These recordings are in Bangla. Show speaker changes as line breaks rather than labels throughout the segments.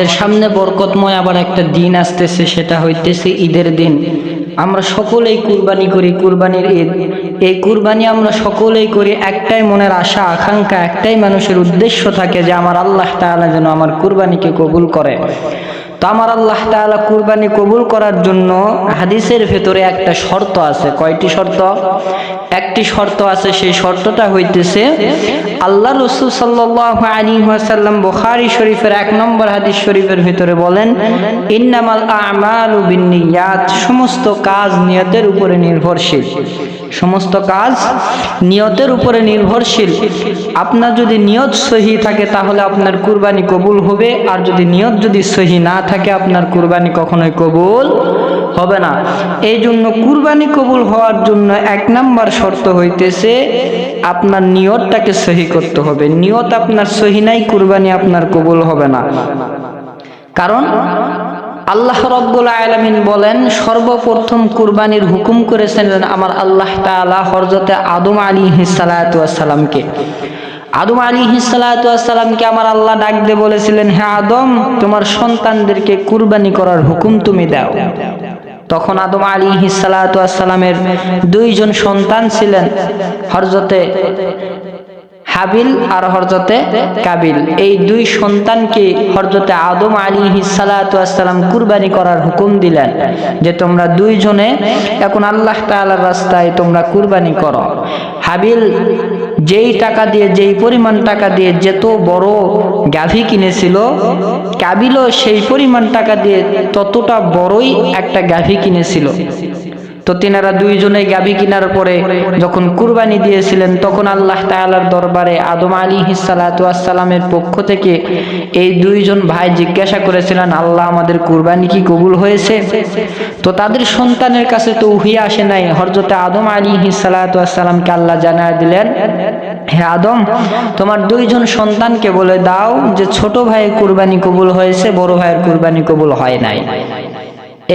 এর সামনে বরকতময় আবার একটা দিন আসতেছে, সেটা হইতেছে ঈদের দিন। আমরা সকলেই কুরবানি করি, কুরবানির ঈদ। এই কুরবানি আমরা সকলেই করি, একটাই মনের আশা, আকাঙ্ক্ষা, একটাই মানুষের উদ্দেশ্য থাকে যে আমার আল্লাহ তাআলা যেন আমার কুরবানিকে কবুল করে। তো আমার আল্লাহ তাআলা কুরবানি কবুল করার জন্য হাদিসের ভেতরে একটা শর্ত আছে। কয়টি শর্ত? একটি শর্ত আছে, সেই শর্তটা হইতেছে, আল্লাহ রসুল সাল্লাহ আলী বুখারী শরীফের এক নম্বর হাদিস শরীফের ভিতরে বলেন, ইন্নামাল বিনিয়াত সমস্ত কাজ নিয়তের উপরে নির্ভরশীল। সমস্ত কাজ নিয়তের উপরে নির্ভরশীল। আপনার যদি নিয়ত সহি থাকে, তাহলে আপনার কুরবানি কবুল হবে। আর যদি নিয়ত যদি সহি না থাকে, আপনার কুরবানি কখনোই কবুল হবে না। এই জন্য কুরবানি কবুল হওয়ার জন্য এক নাম্বার শর্ত হইতেছে, আপনার নিয়তটাকে সহি করতে হবে। নিয়ত আপনার সহি নাই, কুরবানি আপনার কবুল হবে না। কারণ আল্লাহ রব্বুল আলমিন বলেন, সর্বপ্রথম কুরবানির হুকুম করেছেন আমার আল্লাহ তাআলা হরজতে আদম আলী হিসালাতামকে আদম আলী হিসালাতামকে আমার আল্লাহ ডাক দিয়ে বলেছিলেন হ্যাঁ আদম, তোমার সন্তানদেরকে কুরবানি করার হুকুম তুমি দাও। তখন আদম আলী হিসালাতামের দুইজন সন্তান ছিলেন হরজতে হাবিল আর হরজতে কাবিল। এই দুই সন্তানকে হরজতে আদম আলী হিসালাতাম কুরবানি করার হুকুম দিলেন যে তোমরা দুইজনে এখন আল্লাহ তালার রাস্তায় তোমরা কুরবানি করো। হাবিল যেই টাকা দিয়ে, যেই পরিমাণ টাকা দিয়ে যেত বড় গাভী কিনেছিল, কাবিলও সেই পরিমাণ টাকা দিয়ে ততটা বড়ই একটা গাভী কিনেছিল। তো তিনারা দুইজনে গাভী কিনার পরে যখন কুরবানি দিয়েছিলেন, তখন আল্লাহ তাআলার দরবারে আদম আলী হিসালাতামের পক্ষ থেকে এই দুইজন ভাই জিজ্ঞাসা করেছিলেন, আল্লাহ আমাদের কুরবানি কি কবুল হয়েছে? তো তাদের সন্তানের কাছে তো উহিয়ে আসে নাই। হরজতে আদম আলী হিসালাতামকে আল্লাহ জানায় দিলেন, হে আদম, তোমার দুইজন সন্তানকে বলে দাও যে ছোট ভাইয়ের কুরবানি কবুল হয়েছে, বড় ভাইয়ের কুরবানি কবুল হয় নাই।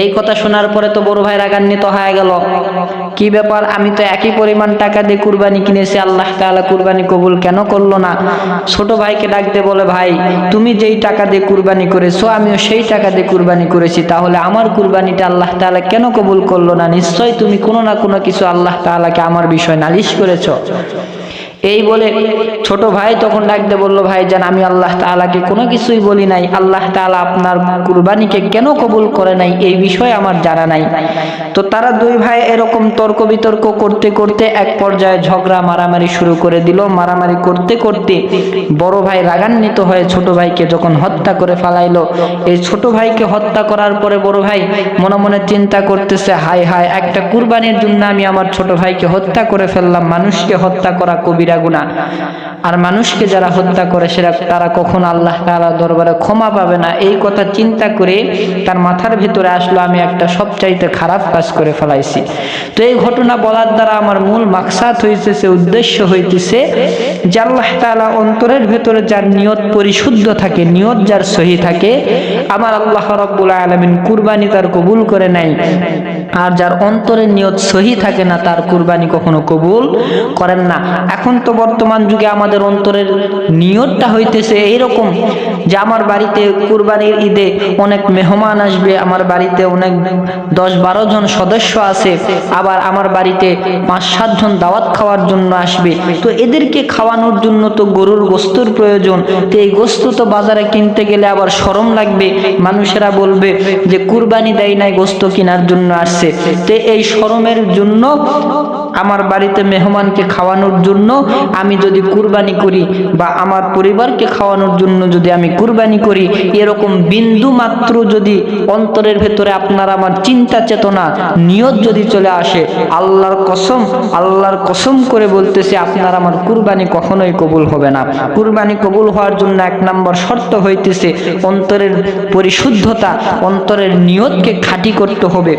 এই কথা শোনার পরে তো বড় ভাই রাগান্বিত হয়ে গেল। কি ব্যাপার? আমি তো একই পরিমাণ টাকা দিয়ে কুরবানি কিনেছি, আল্লাহ তাআলা কুরবানি কবুল কেন করল না? ছোট ভাইকে ডাকতে বলে, ভাই, তুমি যেই টাকা দিয়ে কুরবানি করেছ, আমিও সেই টাকা দিয়ে কুরবানি করেছি। তাহলে আমার কুরবানিটা আল্লাহ তাআলা কেন কবুল করল না? নিশ্চয় তুমি কোনো না কোনো কিছু আল্লাহ তাআলাকে আমার বিষয় নালিশ করেছ। এই বলে ছোট ভাই তখন ডাকতে বলল, ভাই জান, আমি আল্লাহ তাআলাকে কোনো কিছুই বলি নাই। আল্লাহ তাআলা আপনার কুরবানিকে কেন কবুল করে নাই এই বিষয়ে আমার জানা নাই। তো তারা দুই ভাই এরকম তর্ক বিতর্ক করতে করতে এক পর্যায়ে ঝগড়া, মারামারি শুরু করে দিল। মারামারি করতে করতে বড় ভাই রাগান্বিত হয়ে ছোট ভাইকে যখন হত্যা করে ফালাইলো, এই ছোট ভাইকে হত্যা করার পরে বড় ভাই মনে মনে চিন্তা করতেছে, হায় হায়, একটা কুরবানির জন্য আমি আমার ছোট ভাইকে হত্যা করে ফেললাম, মানুষকে হত্যা করা কবিরা গুণা আর মানুষকে যারা হত্যা করে, সেরা তারা কখন আল্লাহ তাআলা দরবারে ক্ষমা পাবে না। এই কথা চিন্তা করে তার মাথার ভিতরে আসলো, আমি একটা সবচাইতে খারাপ কাজ করে ফেলাইছি। তো এই ঘটনা বলার দ্বারা আমার মূল মাকসাদ হইতেছে উদ্দেশ্য হইতেছে যে আল্লাহ তাআলা অন্তরের ভেতরে যার নিয়ত পরিশুদ্ধ থাকে, নিয়ত যার সহি থাকে, আমার আল্লাহ রব্বুল আলামিন কুরবানি তার কবুল করে নাই আর যার অন্তরের নিয়ত সহি থাকে না, তার কুরবানি কখনো কবুল করেন না। এখন তো বর্তমান যুগে আমাদের অন্তরের নিয়তটা হইতেছে এইরকম যে আমার বাড়িতে কুরবানির ঈদে অনেক মেহমান আসবে, আমার বাড়িতে অনেক দশ বারো জন সদস্য আছে, আবার আমার বাড়িতে পাঁচ সাতজন দাওয়াত খাওয়ার জন্য আসবে। তো এদেরকে খাওয়ানোর জন্য তো গরুর গোস্তুর প্রয়োজন। তো এই গোস্তু তো বাজারে কিনতে গেলে আবার সরম লাগবে। মানুষেরা বলবে যে কুরবানি দেয় নাই গোস্ত কেনার জন্য আসছে। তো এই সরমের জন্য, আমার বাড়িতে মেহমানকে খাওয়ানোর জন্য আমি যদি কুরবানি করি বা আমার পরিবারকে খাওয়ানোর জন্য যদি আমি কুরবানি করি, এরকম বিন্দু মাত্র যদি অন্তরের ভেতরে আপনার আমার চিন্তা চেতনা, নিয়ত যদি চলে আসে, আল্লাহর কসম আল্লাহর কসম করে বলতেছে, আপনার আমার কুরবানি কখনোই কবুল হবে না। কুরবানি কবুল হওয়ার জন্য এক নম্বর শর্ত হইতেছে, অন্তরের পরিশুদ্ধতা, অন্তরের নিয়তকে খাঁটি করতে হবে।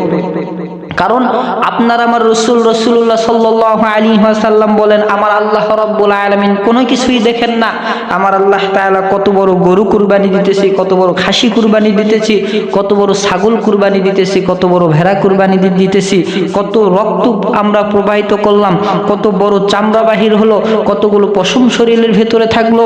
কারণ আপনার আমার রসুল রসুল্লাহ সাল্লাহ আলী সাল্লাম বলেন, আমার আল্লাহ রব্বুল আলমিন কোনো কিছুই দেখেন না। আমার আল্লাহ তাআলা কত বড় গরু কুরবানি দিতেছি, কত বড় খাসি কুরবানি দিতেছি, কত বড় ছাগল কুরবানি দিতেছি, কত বড় ভেড়া কুরবানি দিতেছি। কত রক্ত আমরা প্রবাহিত করলাম, কত বড় চামড়া বাহির হলো, কতগুলো পশম শরীরের ভেতরে থাকল।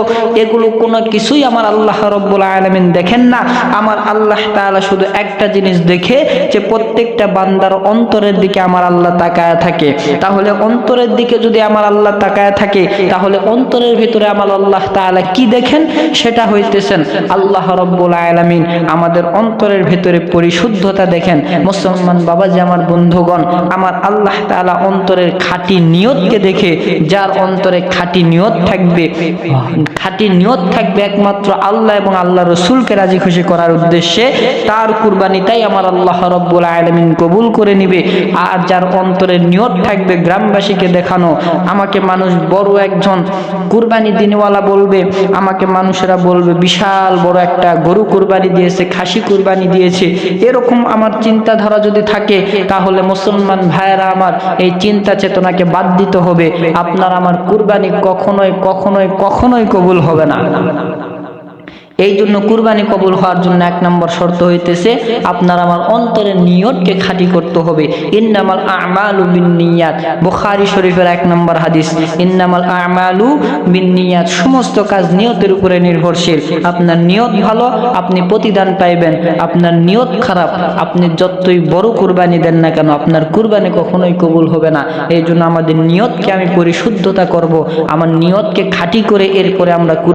এগুলো কোনো কিছুই আমার আল্লাহ রব্বুল আলমিন দেখেন না। আমার আল্লাহ তাআলা শুধু একটা জিনিস দেখে যে প্রত্যেকটা বান্দার অন্তরের দিকে আমার আল্লাহ তাকায় থাকে। তাহলে অন্তরের দিকে যদি আমার আল্লাহ তাকায় থাকে, তাহলে অন্তরের ভিতরে আমার আল্লাহ তাআলা কি দেখেন? সেটা হইতেছেন আল্লাহ রব্বুল আলামিন আমাদের অন্তরের ভিতরে পরিশুদ্ধতা দেখেন। মুসলমান বাবা যে আমার বন্ধুগণ, আমার আল্লাহ তাআলা অন্তরের খাঁটি নিয়তকে দেখে, যার অন্তরে খাঁটি নিয়ত থাকবে, খাঁটি নিয়ত থাকবে একমাত্র আল্লাহ এবং আল্লাহ রসুলকে রাজি খুশি করার উদ্দেশ্যে, তার কুরবানিটাই আমার আল্লাহ রব্বুল আলমিন কবুল করে নিবে। আর যার অন্তরের নিয়ত থাকবে গ্রামবাসীকে দেখানো। আমাকে মানুষ বড় একজন, কুরবানি দিনওয়ালা বলবে, আমাকে মানুষেরা বলবে, বিশাল বড় একটা গরু কুরবানি দিয়েছে, খাসি কুরবানি দিয়েছে। এরকম আমার চিন্তাধারা যদি থাকে, তাহলে মুসলমান ভাইয়েরা আমার এই চিন্তা চেতনাকে বাদ দিতে হবে। আপনার আমার কুরবানি কখনোই কখনোই কখনোই কবুল হবে না। এই জন্য কুরবানি কবুল হওয়ার জন্য এক নম্বর শর্ত হইতেছে, আপনার আমার অন্তরের নিয়তকে খাঁটি করতে হবে। ইন্নামাল আমালু বিন্নিয়াত। বুখারী শরীফের এক নম্বর হাদিস, ইন্নামাল আমালু বিন্নিয়াত। সমস্ত কাজ নিয়তের উপরে নির্ভরশীল। আপনার নিয়ত ভালো, আপনি প্রতিদান পাইবেন। আপনার নিয়ত খারাপ, আপনি যতই বড় কুরবানি দেন না কেন, আপনার কুরবানি কখনোই কবুল হবে না। এই জন্য আমাদের নিয়তকে আমি পরিশুদ্ধতা করব। আমার নিয়তকে খাঁটি করে এরপরে আমরা